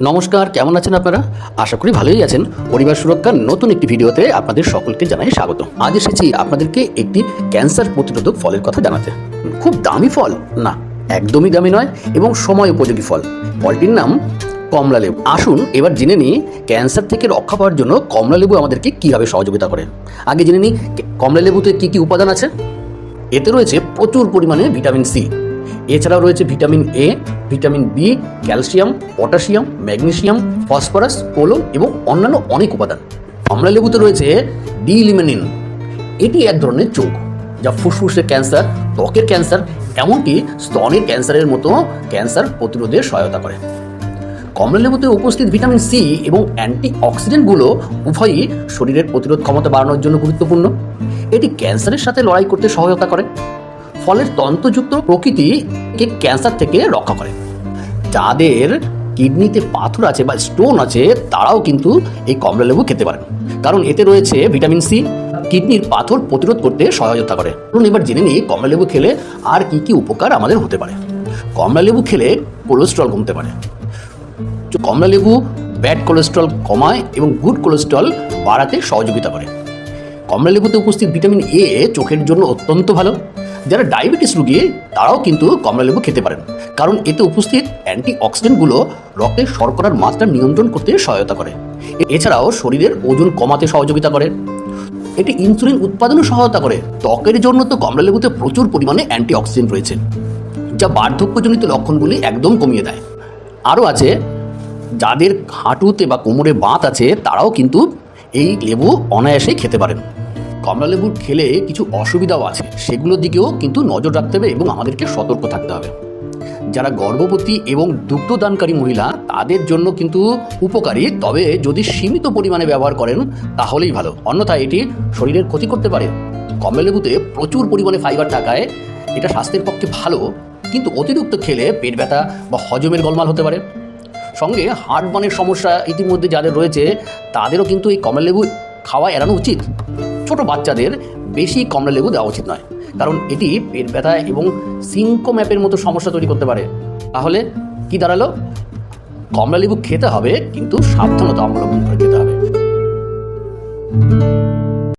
নমস্কার, কেমন আছেন আপনারা? আশা করি ভালোই আছেন। পরিবার সুরক্ষার নতুন একটি ভিডিওতে আপনাদের সকলকে জানাই স্বাগত। আজ এসেছি আপনাদেরকে একটি ক্যান্সার প্রতিরোধক ফলের কথা জানাতে। খুব দামি ফল। না, একদমই দামি নয় এবং সময় উপযোগী ফল। ফলটির নাম কমলা লেবু। আসুন, এবার জেনে নিই ক্যান্সার থেকে রক্ষা পাওয়ার জন্য কমলা লেবু আমাদেরকে কীভাবে সহযোগিতা করে আগে জেনে নিই কমলা লেবুতে কী কী উপাদান আছে? এতে রয়েছে প্রচুর পরিমাণে ভিটামিন সি। এছাড়াও রয়েছে vitamin A vitamin B calcium, potassium magnesium phosphorus colon এবং অন্যান্য অনেক উপাদান। কমলা লেবুতে রয়েছে ডিলিমেনিন এটি এক ধরনের চোখ, যা ফুসফুসের ক্যান্সার, ত্বকের ক্যান্সার, এমনকি স্তনের ক্যান্সারের মতো ক্যান্সার প্রতিরোধে সহায়তা করে। কমলা লেবুতে উপস্থিত ভিটামিন সি এবং অ্যান্টি অক্সিডেন্টগুলো উভয়ই শরীরের প্রতিরোধ ক্ষমতা বাড়ানোর জন্য গুরুত্বপূর্ণ। এটি ক্যান্সারের সাথে লড়াই করতে সহায়তা করে। ফলের তন্ত্রযুক্ত প্রকৃতিকে ক্যান্সার থেকে রক্ষা করে। যাদের কিডনিতে পাথর আছে বা স্টোন আছে, তারাও কিন্তু এই কমলা লেবু খেতে পারেন। কারণ এতে রয়েছে ভিটামিন সি। কিডনির পাথর প্রতিরোধ করতে সহায়তা করে। চলুন এবার জেনে নিই কমলা লেবু খেলে আর কি কি উপকার আমাদের হতে পারে। কমলা লেবু খেলে কোলেস্ট্রল কমতে পারে। কমলা লেবু ব্যাড কোলেস্ট্রল কমায় এবং গুড কোলেস্ট্রল বাড়াতে সহযোগিতা করে। কমলা লেবুতে উপস্থিত ভিটামিন এ চোখের জন্য অত্যন্ত ভালো। যারা ডায়াবেটিস রুগী, তারাও কিন্তু কমলালেবু খেতে পারেন। কারণ এতে উপস্থিত অ্যান্টি অক্সিডেন্টগুলো রক্তে শর্করার মাত্রা নিয়ন্ত্রণ করতে সহায়তা করে। এছাড়াও শরীরের ওজন কমাতে সহযোগিতা করে। এটি ইনসুলিন উৎপাদনে সহায়তা করে। ত্বকের জন্য তো কমলালেবুতে প্রচুর পরিমাণে অ্যান্টি অক্সিডেন্ট রয়েছে, যা বার্ধক্যজনিত লক্ষণগুলি একদম কমিয়ে দেয়। আরও আছে, যাদের হাঁটুতে বা কোমরে বাত আছে, তারাও কিন্তু এই লেবু অনায়াসে খেতে পারেন। কমলা লেবু খেলে কিছু অসুবিধাও আছে। সেগুলোর দিকেও কিন্তু নজর রাখতে হবে এবং আমাদেরকে সতর্ক থাকতে হবে। যারা গর্ভবতী এবং দুগ্ধদানকারী মহিলা, তাদের জন্য কিন্তু উপকারী। তবে যদি সীমিত পরিমাণে ব্যবহার করেন, তাহলেই ভালো। অন্যথায় এটি শরীরের ক্ষতি করতে পারে। কমলালেবুতে প্রচুর পরিমাণে ফাইবার থাকায় এটা স্বাস্থ্যের পক্ষে ভালো, কিন্তু অতিরিক্ত খেলে পেট ব্যথা বা হজমের গোলমাল হতে পারে। সঙ্গে হার্ট বানের সমস্যা ইতিমধ্যে যাদের রয়েছে, তাদেরও কিন্তু এই কমলা লেবু খাওয়া এড়ানো উচিত। ছোট বাচ্চাদের বেশি কমলা লেবু দেওয়া উচিত নয়। কারণ এটি পেট ব্যথা এবং সিঙ্কো ম্যাপের মতো সমস্যা তৈরি করতে পারে। তাহলে কি দাঁড়াল? কমলা লেবু খেতে হবে, কিন্তু সাবধানতা অবলম্বন করে খেতে হবে।